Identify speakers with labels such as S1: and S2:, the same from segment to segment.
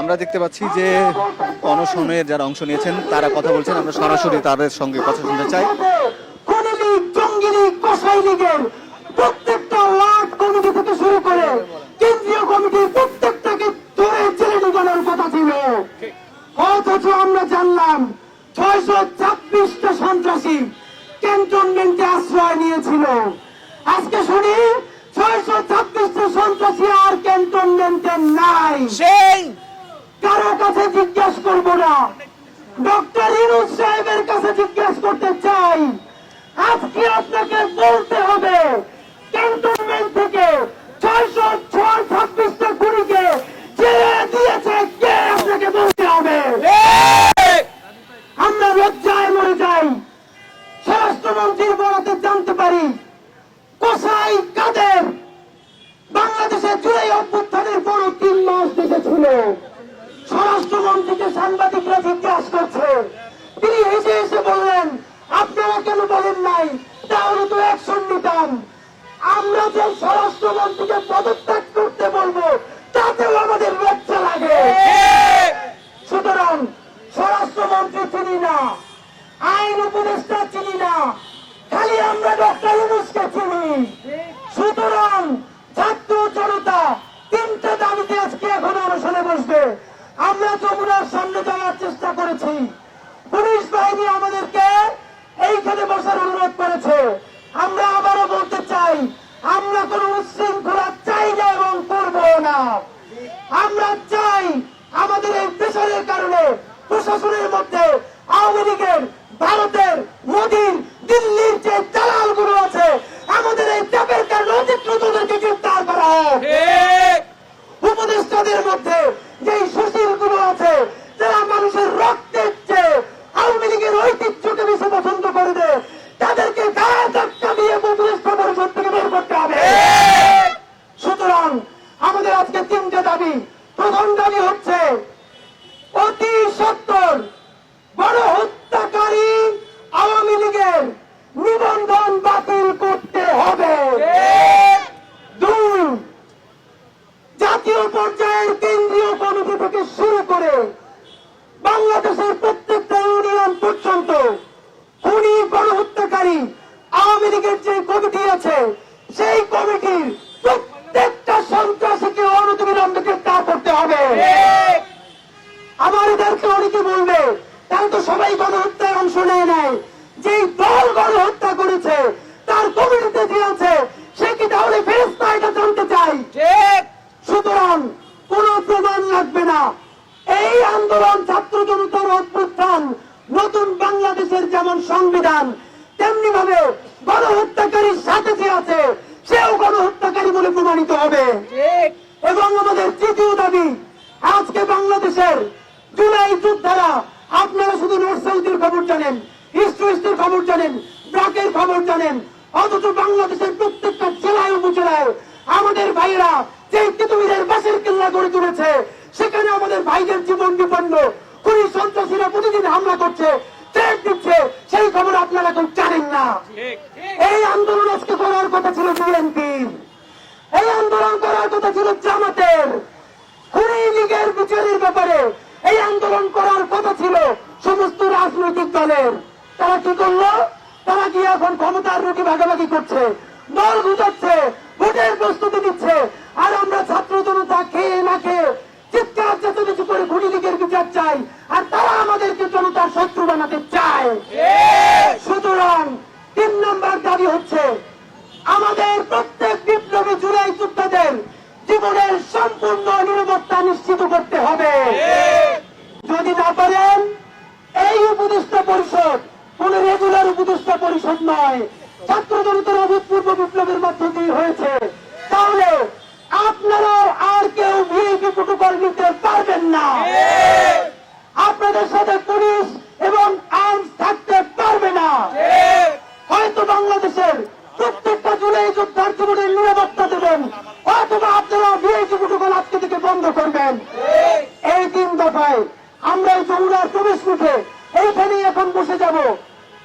S1: আমরা দেখতে পাচ্ছি যে অনশনের যারা অংশ নিয়েছেন, তারা কথা বলছেন। আমরা সরাসরি তাদের সঙ্গে কথা শুনতে চাই।
S2: প্রত্যেকটা কমিটি শুরু করে কেন্দ্রীয় প্রত্যেকটাকে কথা ছিল আমরা জানলাম ছয়শো ছাব্বিশটা সন্ত্রাসী ক্যান্টনমেন্টে আশ্রয় নিয়েছিল। আজকে শুনি ছয়শো ছাব্বিশটা সন্ত্রাসী আর ক্যান্টনমেন্টে নাই।
S3: সেই।
S2: কারও কাছে জিজ্ঞেস করব না। ডক্টর ইনুস সাহেবের কাছে জিজ্ঞেস করতে চাই। আজকে আপনাকে বলতে হবে ক্যান্টনমেন্ট থেকে ছয়শো ছয় ছাব্বিশটা কুড়িকে ছেড়ে দিয়েছে কে? আপনাকে বলতে হবে। পারি কোসাই কাদের? বাংলাদেশের জুলাই অভ্যুত্থানের পর তিন মাস দেশে স্বরাষ্ট্রমন্ত্রীকে সাংবাদিকরা জিজ্ঞাসা করছে, তিনি হেসে হেসে বললেন, আপনারা কেন বলেন নাই? তাহলে তো অ্যাকশন নিতাম। আমরা যে স্বরাষ্ট্রমন্ত্রীকে পদত্যাগ করতে বলব, তাতেও আমাদের লজ্জা লাগে। সুতরাং স্বরাষ্ট্রমন্ত্রী চিনি না, আইন উপদেষ্টা চিনি না খালি আমরা ডক্টর ইউনুসকে চিনি সুতরাং ছাত্র জনতা তিনটা দাবিতে আজকে এখন অনশনে বসবে। আমরা যমুনার সামনে যাওয়ার চেষ্টা করেছি। পুলিশ বাহিনী আমাদেরকে এইখানে বসার অনুরোধ করেছে। আমরা আবারও বলতে চাই, আমরা কোন উচ্ছৃঙ্খলা চাই না এবং করব না। আমরা চাই আমাদের এই প্রেশারের কারণে প্রশাসনের মধ্যে আওয়ামী লীগের, ভারতের, মোদীর দিল্লির যে দালালগুলো আছে আমাদের এই চাপের কারণে অতিরিক্ত তাদেরকে গ্রেপ্তার করা হোক উপদেষ্টাদের মধ্যে যে সুশীলগুলো আছে যারা মানুষের রক্তের চেয়ে আওয়ামী লীগের ঐতিহ্যকে বেশি পছন্দ করে দেয় তাদেরকে গায়ে ধাক্কা দিয়ে উপদেষ্টা পরিষদ থেকে বের করতে হবে। সুতরাং আমাদের আজকে তিনটে দাবি। প্রথম দাবি হচ্ছে অতি সত্তর বড় হত্যাকারী আওয়ামী লীগের নিবন্ধন বাতিল করতে হবে। দুই, জাতীয় পর্যায়ের কেন্দ্রীয় কমিটি থেকে শুরু করে বাংলাদেশের প্রত্যেকটা ইউনিয়ন পর্যন্ত খুনি গণহত্যাকারী আওয়ামী লীগের যে কমিটি আছে, সেই কমিটির প্রত্যেকটা সন্ত্রাসীকে অনতিবিলম্বে গ্রেপ্তার করতে হবে। আমার এদেরকে অনেকে বলবে, তারা তো সবাই গণহত্যায় অংশ নেয় নাই। যে দল গণহত্যা করেছে তার কমিটিতে যে আছে সে কি তাহলে ফেরস্তা এটা জানতে চাই সুতরাং কোন প্রমাণ লাগবে না। এই আন্দোলন ছাত্র জনতার অভ্যুত্থান নতুন বাংলাদেশের যেমন সংবিধান তেমনি ভাবে গণহত্যাকারীর সাথে যে আছে সেও গণহত্যাকারী বলে প্রমাণিত হবে। এবং আমাদের তৃতীয় দাবি আজকে বাংলাদেশের জুলাই যোদ্ধারা আপনারা শুধু নর্থ সাউথের খবর জানেন ইস্ট খবর জানেন ব্রাকের খবর জানেন অথচ বাংলাদেশের প্রত্যেকটা জেলায় উপজেলায় আমাদের ভাইয়েরা যে তিতুমিরের বাসের কেল্লা গড়ে তুলেছে সেখানে আমাদের ভাইদের জীবন বিপন্ন। খুনি সন্ত্রাসীরা প্রতিদিন হামলা করছে থ্রেট দিচ্ছে। সেই খবর আপনারা কেউ জানেন না। এই আন্দোলন আজকে করার কথা ছিল বিএনপির এই আন্দোলন করার কথা ছিল জামাতের। খুনি লীগের বিচারের ব্যাপারে এই আন্দোলন করার কথা ছিল সমস্ত রাজনৈতিক দলের। তারা কি করল? তারা কি এখন ক্ষমতার রুটি ভাগাভাগি করছে? দল গুজাচ্ছে ভোটের প্রস্তুতি দিচ্ছে আর আমরা ছাত্র জনতা খেয়ে না খেয়ে চিৎকার করে লীগের বিচার চাই, আর তারা আমাদেরকে জনতার শত্রু বানাতে চায়। সুতরাং তিন নম্বর দাবি হচ্ছে, আমাদের প্রত্যেক বিপ্লবী জুলাই যোদ্ধাদের জীবনের সম্পূর্ণ নিরাপত্তা নিশ্চিত করতে হবে। যদি না পারেন, এই উপদেষ্টা পরিষদ কোন রেগুলার উপদেষ্টা পরিষদ নয় ছাত্র জনতার অভূতপূর্ব বিপ্লবের মধ্য দিয়ে হয়েছে। তাহলে আপনারাও আর কেউ ভিআইপি প্রোটোকল নিতে পারবেন না? আপনাদের সাথে পুলিশ এবং আর্মস থাকতে পারবে না। হয়তো বাংলাদেশের প্রত্যেকটা জুলাই যোদ্ধার জীবনের নিরাপত্তা দেবেন, অথবা আপনারা ভিআইপি প্রোটোকল আজকে থেকে বন্ধ করবেন। এই তিন দফায় আমরা এই যমুনার প্রবেশ মুখে এইখানেই এখন বসে যাব।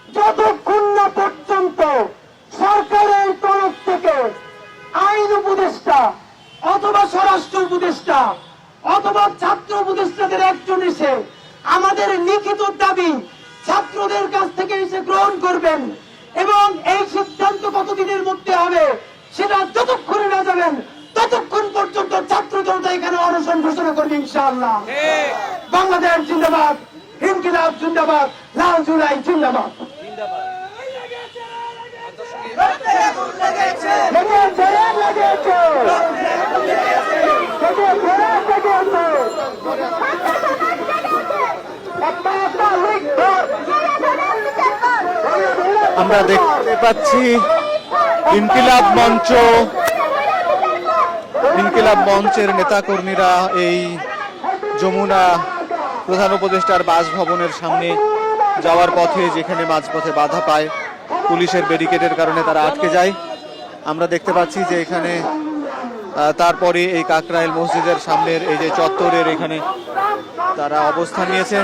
S2: যতক্ষণ না পর্যন্ত সরকারের তরফ থেকে আইন উপদেষ্টা অথবা স্বরাষ্ট্র উপদেষ্টা অথবা ছাত্র উপদেষ্টাদের একজন এসে আমাদের লিখিত দাবি ছাত্রদের কাছ থেকে এসে গ্রহণ করবেন এবং এই সিদ্ধান্ত কতদিনের মধ্যে হবে সেটা যতক্ষণে না যাবেন ততক্ষণ পর্যন্ত ছাত্র জনতা এখানে অনশন ঘোষণা করবে ইনশাআল্লাহ। বাংলাদেশ জিন্দাবাদ। ইনকিলাব জিন্দাবাদ, লাল জুলাই জিন্দাবাদ।
S1: আমরা দেখতে পাচ্ছি ইনকিলাব মঞ্চ ইনকিলাব মঞ্চের নেতাকর্মীরা এই যমুনা প্রধান উপদেষ্টার বাসভবনের সামনে যাওয়ার পথে যেখানে মাঝপথে বাধা পায়, পুলিশের ব্যারিকেডের কারণে তারা আটকে যায়। আমরা দেখতে পাচ্ছি যে এখানে তারপরে এই কাকরাইল মসজিদের সামনের এই যে চত্বরের এখানে তারা অবস্থান নিয়েছে।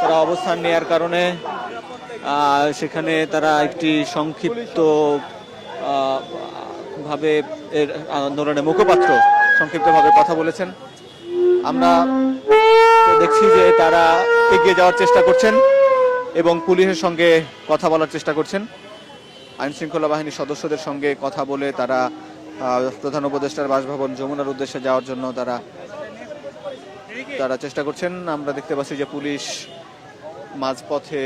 S1: তারা অবস্থান নেওয়ার কারণে সেখানে তারা একটি সংক্ষিপ্ত ভাবে এর আন্দোলনের মুখপাত্র সংক্ষিপ্তভাবে কথা বলেছেন। আমরা দেখছি যে তারা এগিয়ে যাওয়ার চেষ্টা করছেন এবং পুলিশের সঙ্গে কথা বলার চেষ্টা করছেন। আইন শৃঙ্খলা বাহিনীর সদস্যদের সঙ্গে কথা বলে তারা প্রধান উপদেষ্টার বাসভবন যমুনার উদ্দেশ্যে যাওয়ার জন্য তারা তারা চেষ্টা করছেন। আমরা দেখতে পাচ্ছি যে পুলিশ মাঝপথে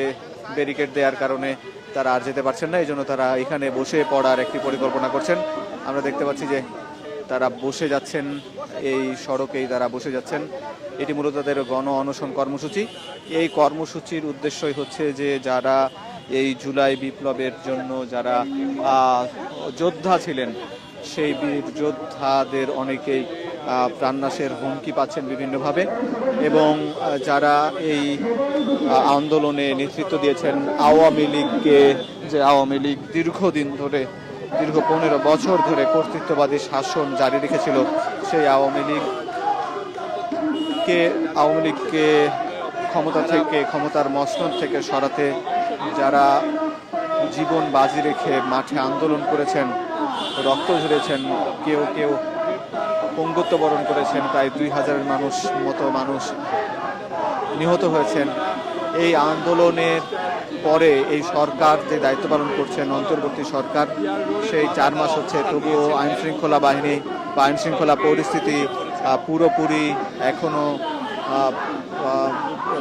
S1: ব্যারিকেড দেওয়ার কারণে তারা আর যেতে পারছেন না। এই জন্য তারা এখানে বসে পড়ার একটি পরিকল্পনা করছেন। আমরা দেখতে পাচ্ছি যে তারা বসে যাচ্ছেন, এই সড়কেই তারা বসে যাচ্ছেন। এটি মূলত তাদের গণ অনশন কর্মসূচি। এই কর্মসূচির উদ্দেশ্যই হচ্ছে যে যারা এই জুলাই বিপ্লবের জন্য যারা যোদ্ধা ছিলেন, সেই বীর যোদ্ধাদের অনেকেই প্রাণনাশের হুমকি পাচ্ছেন বিভিন্নভাবে এবং যারা এই আন্দোলনে নেতৃত্ব দিয়েছেন, আওয়ামী লীগকে, যে আওয়ামী লীগ দীর্ঘদিন ধরে দীর্ঘ পনেরো বছর ধরে কর্তৃত্ববাদী শাসন জারি রেখেছিল সেই আওয়ামী লীগ। কে আওয়ামী লীগকে ক্ষমতা থেকে, ক্ষমতার মসনদ থেকে সরাতে যারা জীবন বাজি রেখে মাঠে আন্দোলন করেছেন, রক্ত ঝরেছেন, কেউ কেউ পঙ্গুত্ব বরণ করেছেন, প্রায় দুই হাজারের মানুষ মতো মানুষ নিহত হয়েছেন। এই আন্দোলনের পরে এই সরকার যে দায়িত্ব পালন করছেন অন্তর্বর্তী সরকার সেই চার মাস হচ্ছে তবুও আইন শৃঙ্খলা বাহিনী বা আইন শৃঙ্খলা পরিস্থিতি পুরোপুরি এখনও আহ, আহ,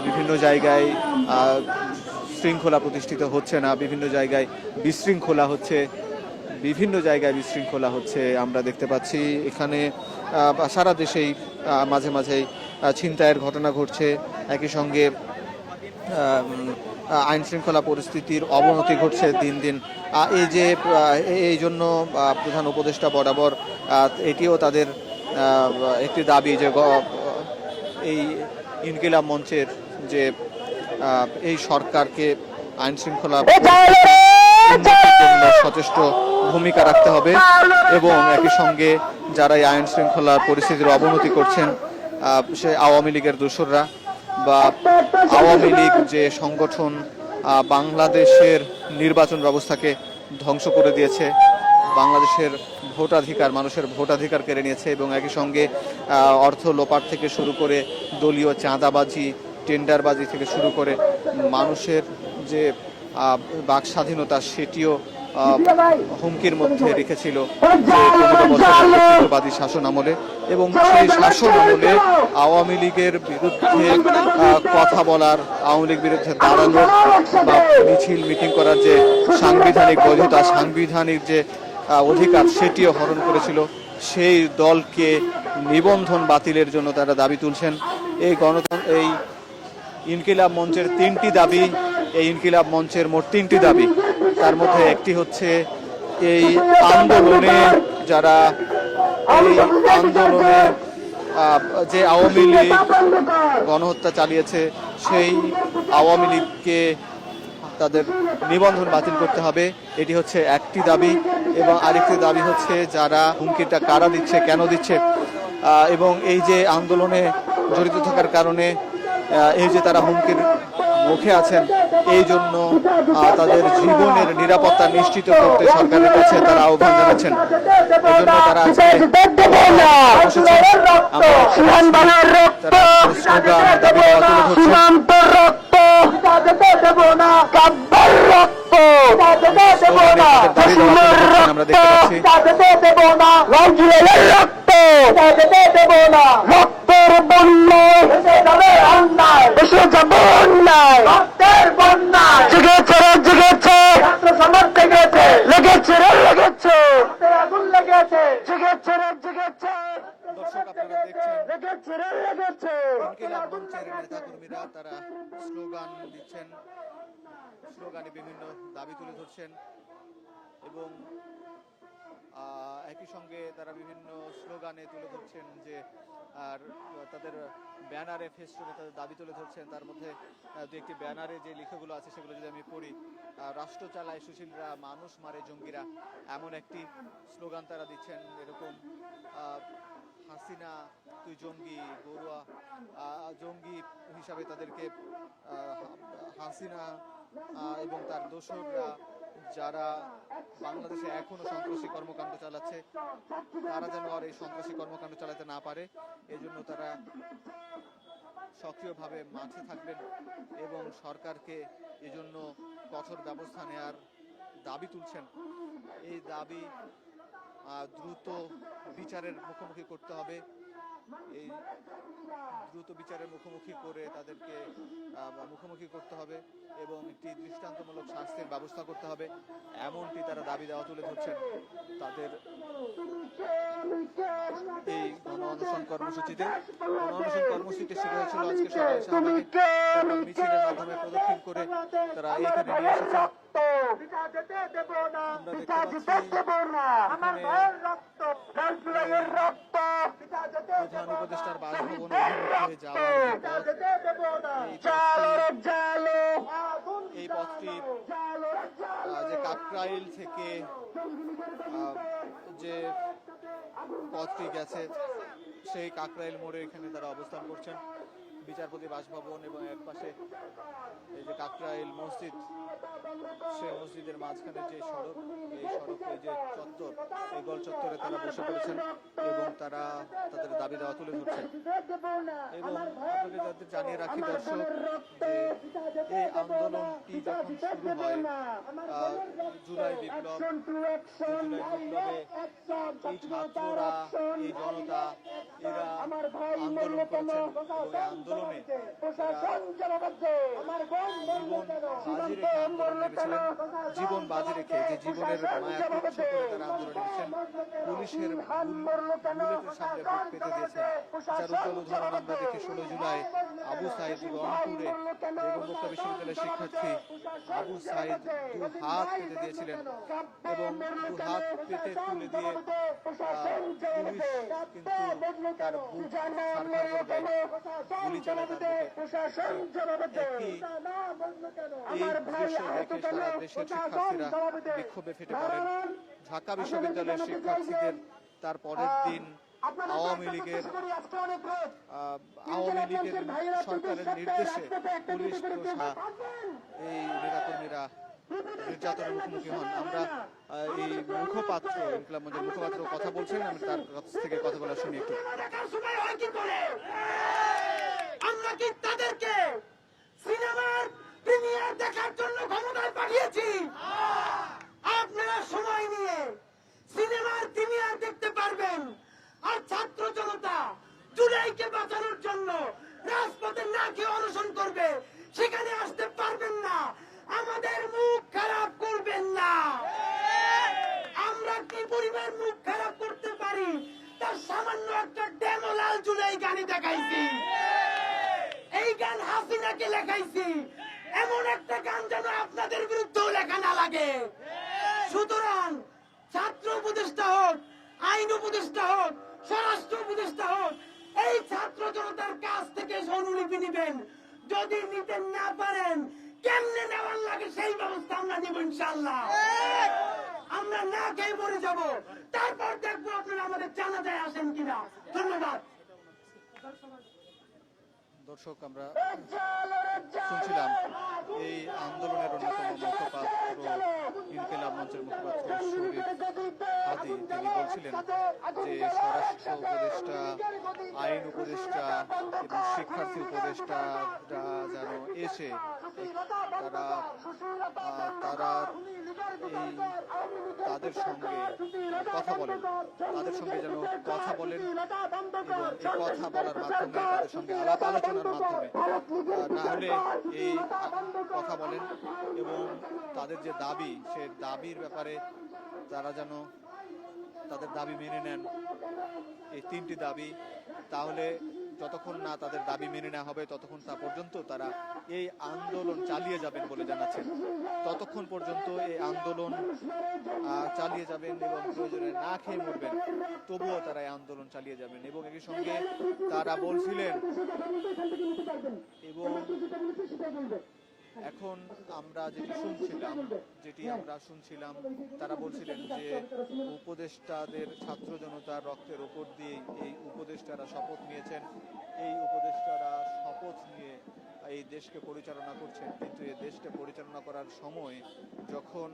S1: বিভিন্ন জায়গায় শৃঙ্খলা প্রতিষ্ঠিত হচ্ছে না বিভিন্ন জায়গায় বিশৃঙ্খলা হচ্ছে বিভিন্ন জায়গায় বিশৃঙ্খলা হচ্ছে আমরা দেখতে পাচ্ছি। এখানে সারা দেশেই মাঝে মাঝেই ছিনতাইয়ের ঘটনা ঘটছে। একই সঙ্গে আইন শৃঙ্খলা পরিস্থিতির অবনতি ঘটছে দিন দিন। এই যে এই- জন্য প্রধান উপদেষ্টা বরাবর এটিও তাদের একটি দাবি যে এই ইনকিলাব মঞ্চের যে এই সরকারকে আইন শৃঙ্খলা সচেষ্ট ভূমিকা রাখতে হবে এবং একই সঙ্গে যারা এই আইন শৃঙ্খলা পরিস্থিতির অবনতি করছেন সে আওয়ামী লীগের দোসররা বা আওয়ামী লীগ যে সংগঠন বাংলাদেশের নির্বাচন ব্যবস্থাকে ধ্বংস করে দিয়েছে, বাংলাদেশের ভোটাধিকার, মানুষের ভোটাধিকার কেড়ে নিয়েছে এবং একই সঙ্গে অর্থ লোপাট থেকে শুরু করে দলীয় চাঁদাবাজি, টেন্ডারবাজি থেকে শুরু করে মানুষের যে বাক স্বাধীনতা, সেটিও হুমকির মধ্যে রেখেছিল কর্তৃত্ববাদী শাসন আমলে এবং সেই শাসন আমলে আওয়ামী লীগের বিরুদ্ধে কথা বলার আওয়ামী লীগ বিরুদ্ধে দাঁড়ানো বা মিছিল মিটিং করার যে সাংবিধানিক বৈধতা সাংবিধানিক যে অধিকার সেটিও হরণ করেছিল সেই দলকে নিবন্ধন বাতিলের জন্য তারা দাবি তুলছেন। এই গণতন্ত্র এই ইনকিলাব মঞ্চের তিনটি দাবি এই ইনকিলাব মঞ্চের মোট তিনটি দাবি। তার মধ্যে একটি হচ্ছে এই আন্দোলনে যারা এই আন্দোলনে যে আওয়ামী লীগ গণহত্যা চালিয়েছে, সেই আওয়ামী লীগকে তাদের নিবন্ধন বাতিল করতে হবে। এটি হচ্ছে একটি দাবি এবং আরেকটি দাবি হচ্ছে যারা হুমকিটা কারা দিচ্ছে, কেন দিচ্ছে। এবং এই যে আন্দোলনে জড়িত থাকার কারণে এই যে তারা হুমকির মুখে আছেন এই জন্য তাদের জীবনের নিরাপত্তা নিশ্চিত করতে সরকারের কাছে তারা আহ্বান জানাচ্ছেন। এই জন্য তারা আজকে বসেছেন। আমরা
S2: রক্ত
S1: দাবি তুলে ধরছেন এবং একই সঙ্গে তারা বিভিন্ন স্লোগানে তুলে ধরছেন যে, আর, তাদের ব্যানারে, ফেস্টুনে তাদের দাবি তুলে ধরছেন। তার মধ্যে দু একটি ব্যানারে যে লেখাগুলো আছে সেগুলো যদি আমি পড়ি রাষ্ট্র চালায় সুশীলরা, মানুষ মারে জঙ্গিরা, এমন একটি স্লোগান তারা দিচ্ছেন। এরকম হাসিনা, তুই জঙ্গি বড়ুয়া জঙ্গি হিসাবে তাদেরকে হাসিনা এবং তার দোসররা যারা বাংলাদেশে এখনও সন্ত্রাসী কর্মকাণ্ড চালাচ্ছে, তারা যেন আর এই সন্ত্রাসী কর্মকাণ্ড চালাতে না পারে, এজন্য তারা সক্রিয়ভাবে মাঠে থাকবেন এবং সরকারকে এজন্য কঠোর ব্যবস্থা নেয়ার দাবি তুলছেন। এই দাবি দ্রুত বিচারের মুখোমুখি করতে হবে। এই দ্রুত বিচারের মুখোমুখি করে তাদেরকে মুখোমুখি করতে হবে এবং একটি দৃষ্টান্তমূলক শাস্তির ব্যবস্থা করতে হবে। এমনটি তারা দাবি দেওয়া তুলে ধরছেন। তাদের এই গণ অনশন কর্মসূচিতে গণ অনশন কর্মসূচিতে শুরু হয়েছিল আজকে সকাল তারপর মিছিলের মাধ্যমে প্রদক্ষিণ করে তারা এইখানে নিয়ে এসেছেন আমরা দেখতে পাচ্ছি এখানে প্রধান উপদেষ্টার বাসভবন অভিমুখে যাওয়ার যে পথ, এই পথটি- এই পথটি যে কাকরাইল থেকে যে পথটি গেছে সেই কাকরাইল মোড়ে এখানে তারা অবস্থান করছেন। বিচারপতি বাসভবন এবং এক পাশে এই যে কাকরাইল মসজিদ সে মসজিদের মাঝখানে যে সড়ক, এই সড়ক এই যে চত্বর, এই গোল চত্বরে তারা বসে পড়েছেন এবং তারা তাদের দাবি দেওয়া তুলে ধরছেন। এবং আপনাকে যাদের জানিয়ে রাখি দর্শক, যে এই আন্দোলনটি যখন শুরু হয় জুলাই বিপ্লব জুলাই বিপ্লবে এই ছাত্ররা, এই জনতা আন্দোলন করেছেন। এবং এই আন্দোলনে জীবন বাজি রেখে আন্দোলন নেমেছিলেন জীবন বাজি রেখে যে জীবনের মায়া পুলিশের সামনে বুক পেতে দিয়েছেন যার উজ্জ্বল উদাহরণ আমরা দেখি ষোলো জুলাই আবু সাইদ রংপুরে বেগম বিশ্ববিদ্যালয়ের শিক্ষার্থী আবু সাইদ দু হাত পেতে দিয়েছিলেন এবং দু হাত পেতে তুলে দিয়ে পুলিশ কিন্তু তার গুলি বিক্ষোভে ফেটে পড়েন। ঢাকা বিশ্ববিদ্যালয়ের শিক্ষার্থীদের তার পরের দিন আওয়ামী লীগের আওয়ামী লীগের সরকারের নির্দেশে পুলিশ এই নেতাকর্মীরা নির্যাতনের মুখোমুখি হন। আমরা এই মুখপাত্র ইনকলাব মঞ্চের মুখপাত্র কথা বলছেন আমি তার কাছ থেকে কথাগুলো শুনি একটু
S2: আমরা কি তাদেরকে সিনেমার প্রিমিয়ার দেখার জন্য ক্ষমতায় পাঠিয়েছি? আপনারা সময় নিয়ে সিনেমার প্রিমিয়ার দেখতে পারবেন। আর ছাত্র জনতা জুলাইকে বাঁচানোর জন্য রাজপথে না খেয়ে অনশন করবে, সেখানে আসতে পারবেন না। আমাদের মুখ খারাপ করবেন না। আমরা কি পরিবার মুখ খারাপ করতে পারি? তার সামান্য একটা ডেমো লাল জুলাই গানে দেখাইছি। এই গান হাসিনাকে লেখাইছি। এমন একটা গান যেন আপনাদের বিরুদ্ধেও লেখা না লাগে। সুতরাং ছাত্র উপদেষ্টা হোক, আইন উপদেষ্টা হোক, স্বরাষ্ট্র উপদেষ্টা হোক, এই ছাত্র জনতার কাছ থেকে অনুলিপি নিবেন। যদি নিতে না পারেন কেমনে নেওয়ার লাগে সেই ব্যবস্থা আমরা নিব ইনশাল্লাহ আমরা না খেয়ে মরে যাব। তারপর দেখব আপনারা আমাদের জানাজায় আসেন কিনা। ধন্যবাদ।
S1: দর্শক, আমরা শুনছিলাম এই আন্দোলনের অন্যতম মুখপাত্র ইনকিলাব মঞ্চের মুখপাত্র শরীফ হাদি। তিনি বলছিলেন যে স্বরাষ্ট্র উপদেষ্টা, আইন উপদেষ্টা এবং শিক্ষার্থী উপদেষ্টারা যেন এসে তারা তারা এই তাদের সঙ্গে কথা বলেন। তাদের সঙ্গে যেন কথা বলেন এবং এই কথা বলার মাধ্যমে তাদের সঙ্গে আলাপ আলোচনার মাধ্যমে। তাহলে এই কথা বলেন এবং তাদের যে দাবি, সে দাবির ব্যাপারে তারা যেন তাদের দাবি মেনে নেন। এই তিনটি দাবি, তাহলে যতক্ষণ না তাদের দাবি মেনে নেওয়া হবে, ততক্ষণ তা পর্যন্ত তারা এই আন্দোলন চালিয়ে যাবেন বলে জানাচ্ছেন। ততক্ষণ পর্যন্ত এই আন্দোলন চালিয়ে যাবেন এবং প্রয়োজনে না খেয়ে মরবেন, তবুও তারা এই আন্দোলন চালিয়ে যাবেন। এবং একই সঙ্গে তারা বলছিলেন, এবং এখন আমরা যেটি শুনছিলাম, যেটি আমরা শুনছিলাম, তারা বলছিলেন যে উপদেষ্টাদের ছাত্র জনতার রক্তের উপর দিয়ে এই উপদেষ্টারা শপথ নিয়েছেন। এই উপদেষ্টারা শপথ নিয়ে এই দেশকে পরিচালনা করছেন। কিন্তু এই দেশকে পরিচালনা করার সময় যখন,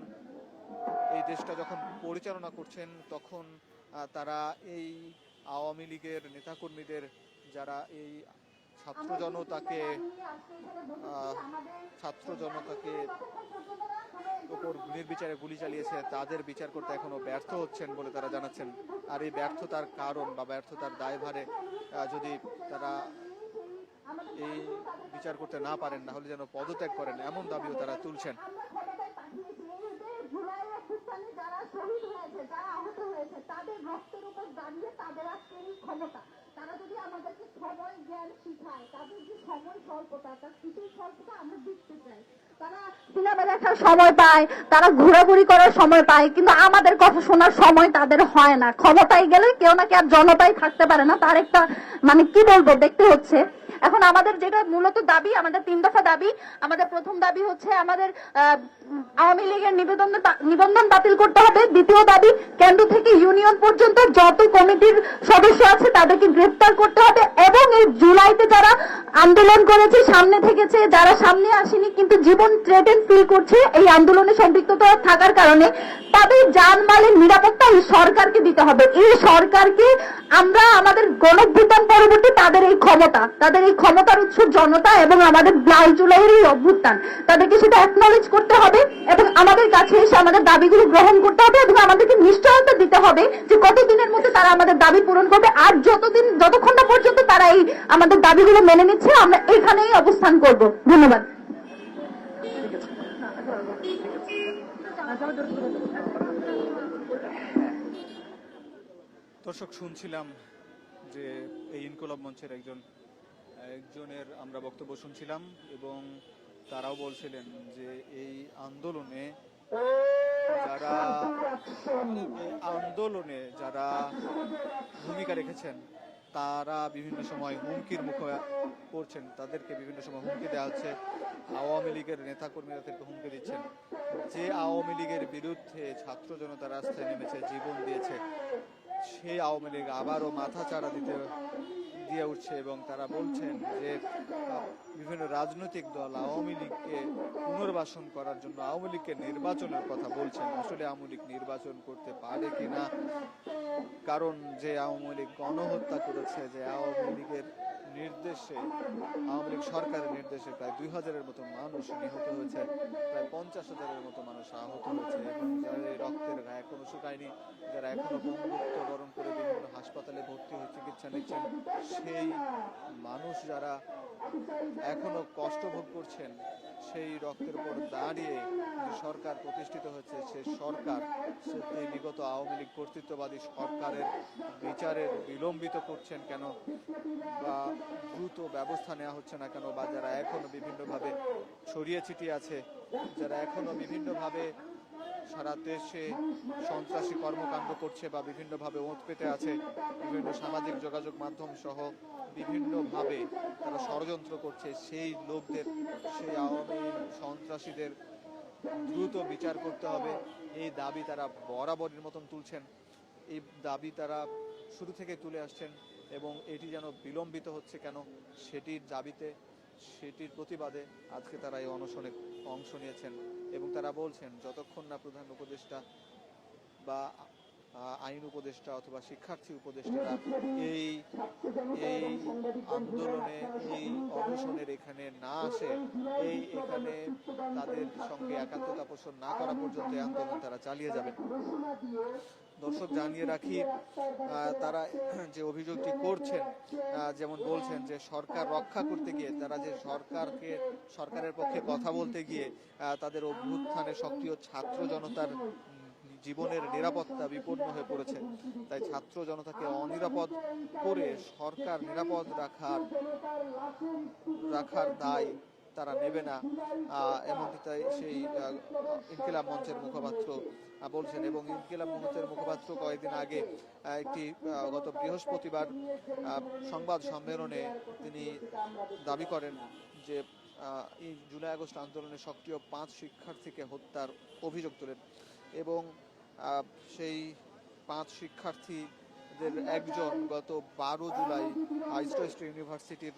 S1: এই দেশটা যখন পরিচালনা করছেন, তখন তারা এই আওয়ামী লীগের নেতাকর্মীদের, যারা এই ছাত্র জনতাকে ছাত্র জনতাকে উপর নির্বিচারে গুলি চালিয়েছে তাদের বিচার করতে এখনও ব্যর্থ হচ্ছেন বলে তারা জানাচ্ছেন আর এই ব্যর্থতার কারণ বা ব্যর্থতার দায়ভারে যদি তারা এই বিচার করতে না পারেন তাহলে যেন পদত্যাগ করেন এমন দাবিও তারা তুলছেন
S3: যারা শহীদ হয়েছে যারা আহত হয়েছে তাদের রক্তের উপর দাঁড়িয়ে তাদের আজকের এই ক্ষমতা তারা যদি আমাদেরকে সময় জ্ঞান শিখায়, তাদের যে সময় স্বল্পতা, তার স্মৃতির স্বল্পতা আমরা দেখতে চাই। দেখার সময় পায়, তারা ঘোরাঘুরি করার সময় পায়, কিন্তু আমাদের কথা শোনার সময় তাদের হয় না। ক্ষমতায় গেলে কেউ নাকি আর জনতাই থাকতে পারে না, তার একটা মানে কি বলব, দেখতে হচ্ছে। এখন আমাদের যেটা মূলত দাবি, আমাদের তিন দফা দাবি, আমাদের প্রথম দাবি হচ্ছে আমাদের আওয়ামী লীগের নিবেদন, নিবন্ধন বাতিল করতে হবে। দ্বিতীয় দাবি, কেন্দ্র থেকে ইউনিয়ন পর্যন্ত যত কমিটির সদস্য আছে তাদেরকে গ্রেফতার করতে হবে এবং এই জুলাইতে যারা আন্দোলন করেছে, সামনে থেকেছে, যারা সামনে আসেনি, কিন্তু জীবন থ্রেটেন ফিল করছে এই আন্দোলনে সম্পৃক্ততা থাকার কারণে। তাদের যানমালের নিরাপত্তা এই সরকারকে দিতে হবে। এই সরকারকে আমরা আমাদের গণভ্যুত্থান পরবর্তী তাদের এই ক্ষমতা, তাদের এই ক্ষমতার উৎস জনতা এবং আমাদের জুলাই জুলাইয়ের এই অভ্যুত্থান। তাদেরকে সেটা অ্যাকনলেজ করতে হবে এবং আমাদের কাছে এসে আমাদের দাবিগুলো গ্রহণ করতে হবে এবং আমাদেরকে নিশ্চয়তা দিতে হবে যে কতদিনের মধ্যে তারা আমাদের দাবি পূরণ করবে আর যতদিন, যতক্ষণ না পর্যন্ত তারা এই আমাদের দাবিগুলো মেনে নিচ্ছে, আমরা এখানেই অবস্থান করব। ধন্যবাদ।
S1: দর্শক, শুনছিলাম যে এই ইনকলাব মঞ্চের একজন, একজনের আমরা বক্তব্য শুনছিলাম এবং তারাও বলছিলেন যে এই আন্দোলনে যারা আন্দোলনে যারা ভূমিকা রেখেছেন, তারা বিভিন্ন সময় হুমকির মুখে পড়ছেন, তাদেরকে বিভিন্ন সময় হুমকি দেওয়া হচ্ছে, আওয়ামী লীগের নেতাকর্মীরা তাদেরকে হুমকি দিচ্ছেন। যে আওয়ামী লীগের বিরুদ্ধে ছাত্র জনতা রাস্তায় নেমেছে, জীবন দিয়েছে সেই আওয়ামী লীগ আবারও মাথা চাড়া দিতে, দিয়ে উঠছে এবং তারা বলছেন যে, বিভিন্ন রাজনৈতিক দল আওয়ামী লীগকে পুনর্বাসন করার জন্য আওয়ামী লীগকে নির্বাচনের কথা বলছেন। আসলে আওয়ামী লীগ নির্বাচন করতে পারে কিনা? কারণ যে আওয়ামী লীগ গণহত্যা করেছে, যে আওয়ামী লীগের নির্দেশে আওয়ামী লীগ সরকারের নির্দেশে প্রায় দুই হাজারের মতো মানুষ নিহত হয়েছে, প্রায় পঞ্চাশ হাজারের মতো মানুষ আহত হয়েছে। এবং যারা এই রক্তের এখনও শুকায়নি, যারা এখনও বন্ধুত্ব বরণ করে বিভিন্ন হাসপাতালে ভর্তি হয়ে চিকিৎসা নিচ্ছেন, সেই মানুষ যারা এখনও কষ্ট ভোগ করছেন, সেই রক্তের উপর দাঁড়িয়ে সরকার প্রতিষ্ঠিত হয়েছে, সে সরকার সে এই বিগত আওয়ামী লীগ কর্তৃত্ববাদী সরকারের বিচারের বিলম্বিত করছেন কেন? বা দ্রুত ব্যবস্থা নেওয়া হচ্ছে না কেন বা যারা এখনও বিভিন্নভাবে ছড়িয়ে ছিটিয়ে আছে, যারা এখনও বিভিন্নভাবে সারা দেশে সন্ত্রাসী কর্মকাণ্ড করছে বা বিভিন্নভাবে ওঁত পেতে আছে, বিভিন্ন সামাজিক যোগাযোগ মাধ্যম সহ বিভিন্নভাবে তারা ষড়যন্ত্র করছে, সেই লোকদের, সেই আওয়ামী সন্ত্রাসীদের দ্রুত বিচার করতে হবে। এই দাবি তারা বরাবরের মতন তুলছেন। এই দাবি তারা শুরু থেকে তুলে আসছেন। এবং এটি যেন বিলম্বিত হচ্ছে কেন সেটির দাবিতে, সেটির প্রতিবাদে আজকে তারা এই অনশনে অংশ নিয়েছেন এবং তারা বলছেন, যতক্ষণ না প্রধান উপদেষ্টা বা আইন উপদেষ্টা অথবা শিক্ষার্থী উপদেষ্টারা এই এই আন্দোলনে, এই অনশনের এখানে না আসে, এই এখানে তাদের সঙ্গে একাত্মতা পোষণ না করা পর্যন্ত এই আন্দোলন তারা চালিয়ে যাবেন দর্শক জানিয়ে রাখি তারা যে অভিযোগটি করছেন যেমন বলছেন যে সরকার রক্ষা করতে গিয়ে, তারা যে সরকারকে, সরকারের পক্ষে কথা বলতে গিয়ে তাদের অভ্যুত্থানে সক্রিয় ছাত্র জনতার জীবনের নিরাপত্তা বিপন্ন হয়ে পড়েছে। তাই ছাত্র জনতাকে অনিরাপদ করে সরকার নিরাপদ রাখার রাখার দায় তারা নেবে না। এমনকি তাই সেই ইনকিলাব মঞ্চের মুখপাত্র বলছেন এবং ইনকিলাব মঞ্চের মুখপাত্র কয়েকদিন আগে একটি গত বৃহস্পতিবার সংবাদ সম্মেলনে তিনি দাবি করেন যে এই জুলাই আগস্ট আন্দোলনে সক্রিয় পাঁচ শিক্ষার্থীকে হত্যার অভিযোগ তোলেন এবং সেই পাঁচ শিক্ষার্থীদের একজন গত বারো জুলাই আইস্ট ইউনিভার্সিটির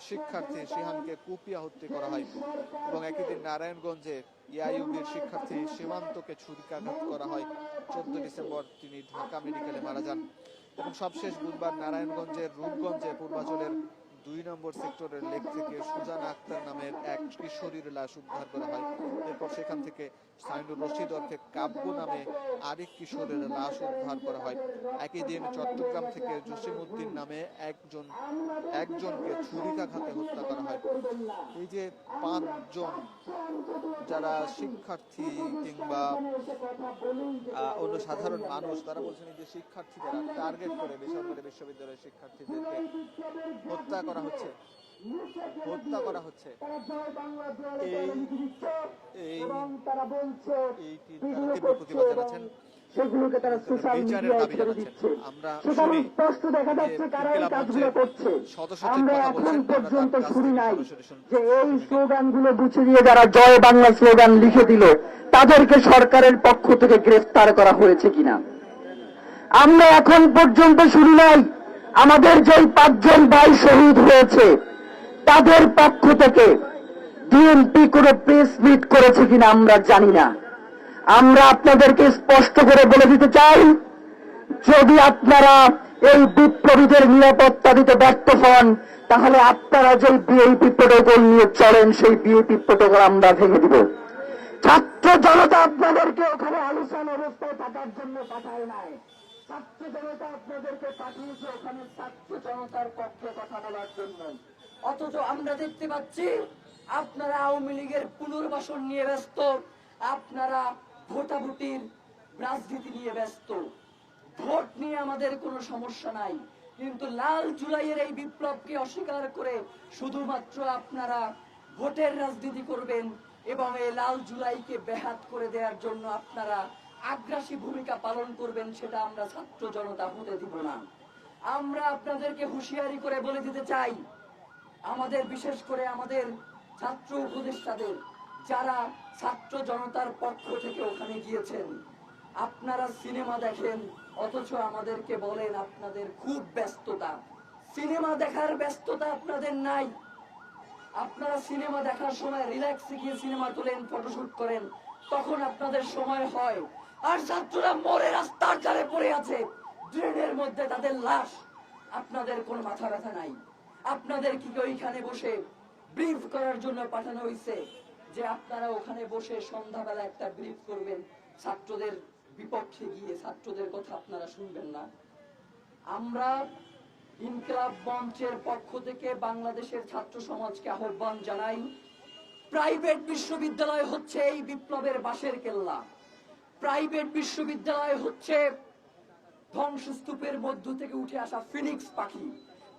S1: শিক্ষার্থী সিহানকে কুপিয়া হত্যা করা হয় এবং একই দিন নারায়ণগঞ্জে ইআইইউবির শিক্ষার্থী সীমান্তকে ছুরিকাঘাত করা হয়। চোদ্দ ডিসেম্বর তিনি ঢাকা মেডিকেলে মারা যান। এবং সবশেষ বুধবার নারায়ণগঞ্জের রূপগঞ্জে পূর্বাচলের দুই নম্বর সেক্টরের লেক থেকে সুজানা আক্তার নামের এক কিশোরীর লাশ উদ্ধার করা হয়। এরপর সেখান থেকে সাইনুর রশিদ অর্থে কাব্য নামে আরেক কিশোরের লাশ উদ্ধার করা হয়। একই দিন চট্টগ্রাম থেকে জসিম উদ্দিন নামে একজন, একজনকে ছুরিকাঘাতে হত্যা করা হয়। এই যে পাঁচজন যারা শিক্ষার্থী কিংবা অন্য সাধারণ মানুষ, তারা বলছেন যে শিক্ষার্থীদের, টার্গেট করে বেসরকারি বিশ্ববিদ্যালয়ের শিক্ষার্থীদেরকে হত্যা করা হচ্ছে। হত্যা করা হচ্ছে।
S4: সেগুলোকে তারা সোশ্যাল মিডিয়ায় ছেড়ে দিচ্ছে। স্পষ্ট দেখা যাচ্ছে কারা এই কাজগুলো করছে। আমরা এখন পর্যন্ত শুনি নাই যে এই স্লোগানগুলো বুঝে দিয়ে যারা জয় বাংলা স্লোগান লিখে দিল তাদেরকে সরকারের পক্ষ থেকে গ্রেফতার করা হয়েছে কিনা? আমরা এখন পর্যন্ত শুনি নাই আমাদের যেই পাঁচজন ভাই শহীদ হয়েছে, তাদের পক্ষ থেকে ডিএমপি কোনো প্রেস মিট করেছে কিনা আমরা জানি না। আমরা আপনাদেরকে স্পষ্ট করে বলে দিতে চাই, যদি আপনারা এই বিপ্লবীদের নিরাপত্তা দিতে ব্যর্থ হন, তাহলে আপনারা যে বিএপি প্রোটোকল নিয়ে চলেন, সেই বিএপি প্রোটোকল আমরা ভেঙে দিব। ছাত্র জনতা আপনাদেরকে ওখানে আলিশান অবস্থায় থাকার জন্য পাঠায় নাই। ছাত্র জনতা আপনাদেরকে পাঠিয়েছে ওখানে ছাত্র জনতার পক্ষে কথা বলার জন্য। অথচ আমরা দেখতে পাচ্ছি, আপনারা আওয়ামী লীগের পুনর্বাসন নিয়ে ব্যস্ত, আপনারা ভোটাভুটির রাজনীতি নিয়ে ব্যস্ত। ভোট নিয়ে আমাদের কোনো সমস্যা নাই, কিন্তু লাল জুলাইয়ের এই বিপ্লবকে অস্বীকার করে শুধুমাত্র আপনারা ভোটের রাজনীতি করবেন এবং এই লাল জুলাইকে ব্যাহাত করে দেওয়ার জন্য আপনারা আগ্রাসী ভূমিকা পালন করবেন সেটা আমরা ছাত্র জনতা হতে দিব না। আমরা আপনাদেরকে হুঁশিয়ারি করে বলে দিতে চাই, আমাদের বিশেষ করে আমাদের ছাত্র উপদেষ্টাদের যারা ছাত্র জনতার পক্ষ থেকে ওখানে গিয়েছেন, আপনারা সিনেমা দেখেন, অথচ আমাদেরকে বলেন আপনাদের খুব ব্যস্ততা। সিনেমা দেখার ব্যস্ততা আপনাদের নাই। আপনারা সিনেমা দেখার সময় রিল্যাক্সে গিয়ে সিনেমা তোলেন ফটোশুট করেন, তখন আপনাদের সময় হয়। আর ছাত্ররা মরে রাস্তার ধারে পড়ে আছে। ড্রেনের মধ্যে তাদের লাশ। আপনাদের কোনো মাথা ব্যথা নাই। আপনাদের কি ওইখানে বসে ব্রিফ করার জন্য পাঠানো হয়েছে যে আপনারা ওখানে বসে সন্ধ্যাবেলা একটা ব্রিফ করবেন। ছাত্রদের বিপক্ষে গিয়ে ছাত্রদের কথা আপনারা শুনবেন না। আমরা ইনকলাব মঞ্চের পক্ষ থেকে বাংলাদেশের ছাত্র সমাজকে আহ্বান জানাই, প্রাইভেট বিশ্ববিদ্যালয় হচ্ছে এই বিপ্লবের বাসের কেল্লা। প্রাইভেট বিশ্ববিদ্যালয় হচ্ছে ধ্বংসস্তূপের মধ্য থেকে উঠে আসা ফিনিক্স পাখি।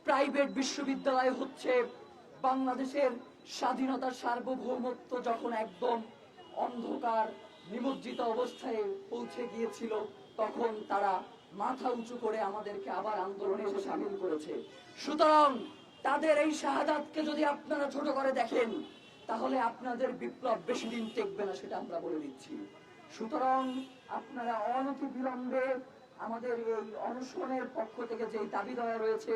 S4: প্রাইভেট বিশ্ববিদ্যালয় হচ্ছে বাংলাদেশের স্বাধীনতার সার্বভৌমত্ব যখন একদম অন্ধকার, নিমজ্জিত অবস্থায় পৌঁছে গিয়েছিল, তখন তারা মাথা উঁচু করে আমাদেরকে আবার আন্দোলনে সামিল করেছে। সুতরাং তাদের এই শাহাদাতকে যদি আপনারা ছোট করে দেখেন, তাহলে আপনাদের বিপ্লব বেশি দিন টেকবে না, সেটা আমরা বলে দিচ্ছি। সুতরাং আপনারা অনতি বিলম্বে
S2: আমাদের এই অনশনের পক্ষ থেকে যে দাবি দেওয়া রয়েছে,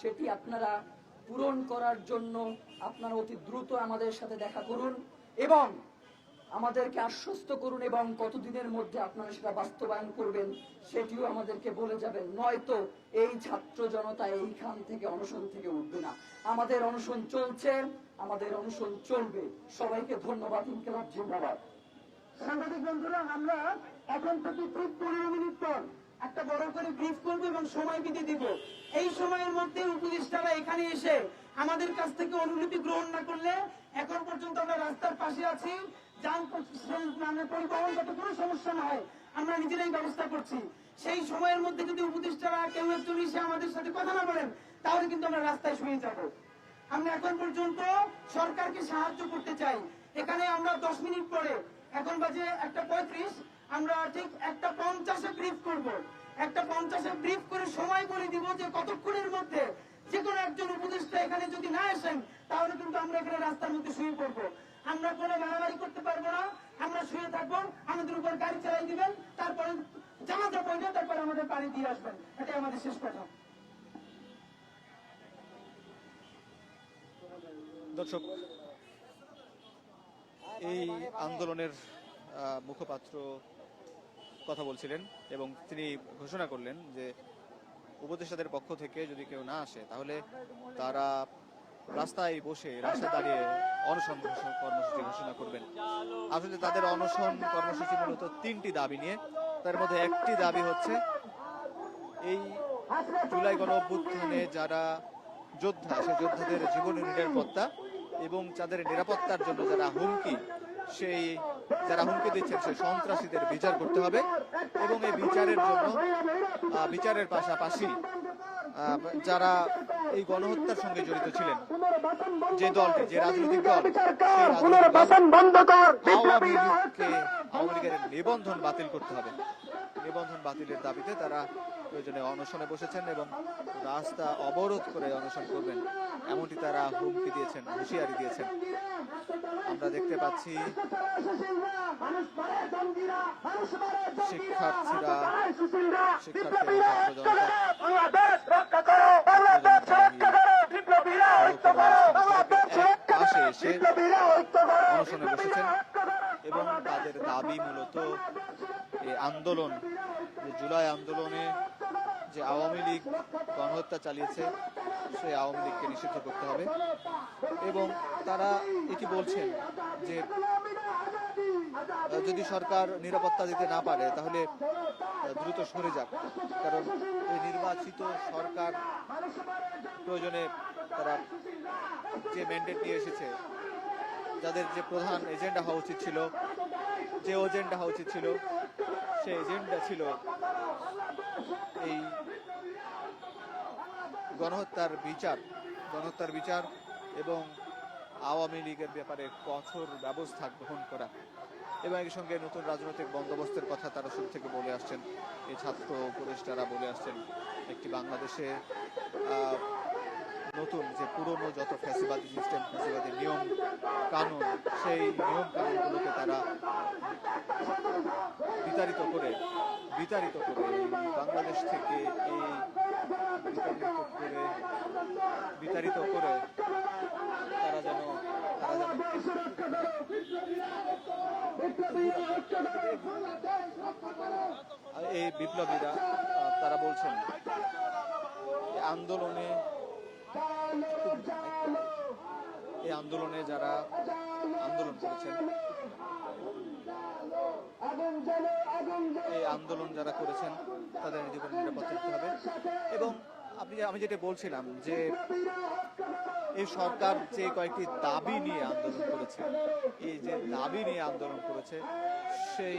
S2: সেটি আপনারা পূরণ করার জন্য আপনারা অতি দ্রুত আমাদের সাথে দেখা করুন এবং আমাদেরকে আশ্বস্ত করুন এবং কতদিনের মধ্যে আপনারা সেটা বাস্তবায়ন করবেন, সেটিও আমাদেরকে বলে যাবেন। নয়তো এই ছাত্র জনতা এইখান থেকে অনশন থেকে উঠবে না। আমাদের অনশন চলছে, আমাদের অনশন চলবে। সবাইকে ধন্যবাদ, ইনকেলাব জিন্দাবাদ সাংবাদিক বন্ধুরা, আমরা এখন থেকে ঠিক পনেরো মিনিট পর একটা বড় করে ব্রিফ করব এবং সময় বিধি দিব। এই সময়ের মধ্যে উপদেষ্টারা এখানে এসে আমাদের কাছ থেকে অনুলিপি গ্রহণ না করলে এখন পর্যন্ত আমরা রাস্তার পাশে আছি। যান মানে পরিবহন যাতে কোনো সমস্যা না হয়, আমরা নিজেরাই ব্যবস্থা করছি। সেই সময়ের মধ্যে যদি উপদেষ্টারা কেউ একজন এসে আমাদের সাথে কথা না বলেন, তাহলে কিন্তু আমরা রাস্তায় শুয়ে যাব। আমরা এখন পর্যন্ত সরকারকে সাহায্য করতে চাই। এখানে আমরা দশ মিনিট পরে এখন বাজে একটা পঁয়ত্রিশ, আমরা ঠিক একটা পঞ্চাশে ব্রিফ করব। একটা পঞ্চাশে ব্রিফ করে সময় বলে দিব যে কতক্ষণের মধ্যে যে কোনো একজন উপদেষ্টা এখানে যদি না আসেন, তাহলে কিন্তু আমরা এখানে রাস্তার মধ্যে শুয়ে পড়ব। আমরা কোনো মারামারি করতে পারব না, আমরা শুয়ে থাকব, আমাদের উপর গাড়ি চালাই দিবেন, তারপরে জানাজা পড়লে তারপরে আমাদের বাড়ি দিয়ে আসবেন। এটাই আমাদের শেষ কথা।
S1: দর্শক এই আন্দোলনের মুখপাত্র কথা বলছিলেন এবং তিনি ঘোষণা করলেন যে উপদেষ্টাদের পক্ষ থেকে যদি কেউ না আসে, তাহলে তারা রাস্তায় বসে, রাস্তায় দাঁড়িয়ে অনশন কর্মসূচি ঘোষণা করবেন। আসলে তাদের অনশন কর্মসূচি মূলত তিনটি দাবি নিয়ে। তার মধ্যে একটি দাবি হচ্ছে, এই জুলাই গণ অভ্যুত্থানে যারা যোদ্ধা, সেই যোদ্ধাদের জীবন নিরাপত্তা এবং যাদের নিরাপত্তার জন্য যারা হুমকি সেই যারা হুমকি দিচ্ছেন সেই সন্ত্রাসীদের বিচার করতে হবে এবং এই বিচারের জন্য বিচারের পাশাপাশি যারা এই গণহত্যার সঙ্গে জড়িত ছিলেন যে দলটি যে রাজনৈতিক দল সেই রাজনৈতিক দল আওয়ামী লীগকে আওয়ামী লীগের নিবন্ধন বাতিল করতে হবে। নিবন্ধন বাতিলের দাবিতে তারা প্রয়োজনে অনশনে বসেছেন এবং রাস্তা অবরোধ করে অনশন করবেন এমনটি তারা হুমকি দিয়েছেন হুঁশিয়ারি দিয়েছেন আমরা দেখতে পাচ্ছি শিক্ষার্থীরা শিক্ষার্থী এবং ছাত্র জনতা পাশে এসে অনশনে বসেছেন এবং তাদের দাবি মূলত এই আন্দোলন, যে জুলাই আন্দোলনে যে আওয়ামী লীগ গণহত্যা চালিয়েছে, সেই আওয়ামী লীগকে নিষিদ্ধ করতে হবে। এবং তারা এটি বলছেন যে, যদি সরকার নিরাপত্তা দিতে না পারে, তাহলে দ্রুত সরে যাক। কারণ এই নির্বাচিত সরকার প্রয়োজনে তারা যে ম্যান্ডেট নিয়ে এসেছে যাদের যে প্রধান এজেন্ডা হওয়া উচিত ছিল, যে এজেন্ডা হওয়া উচিত ছিল, সেই এজেন্ডা ছিল এই গণহত্যার বিচার গণহত্যার বিচার এবং আওয়ামী লীগের ব্যাপারে কঠোর ব্যবস্থা গ্রহণ করা। এবং একই সঙ্গে নতুন রাজনৈতিক বন্দোবস্তের কথা তারা শুরু থেকে বলে আসছেন। এই ছাত্র উপদেষ্টারা বলে আসছেন, একটি বাংলাদেশে নতুন যে পুরনো যত ফ্যাসিবাদী সিস্টেম, ফ্যাসিবাদী নিয়ম, কানুন, সেই নিয়ম কানুনগুলোকে তারা বিতাড়িত করে বিতাড়িত করে বাংলাদেশ থেকে এই বিতাড়িত করে বিতাড়িত করে তারা যেন তারা যেন এই বিপ্লবীরা, তারা বলছেন, আন্দোলনে এই আন্দোলনে যারা আন্দোলন করেছেন এই আন্দোলন যারা করেছেন তাদের জীবন নিরাপত্তা দিতে হবে। এবং আপনি আমি যেটা বলছিলাম যে এই সরকার যে কয়েকটি দাবি নিয়ে আন্দোলন করেছে এই যে দাবি নিয়ে আন্দোলন করেছে সেই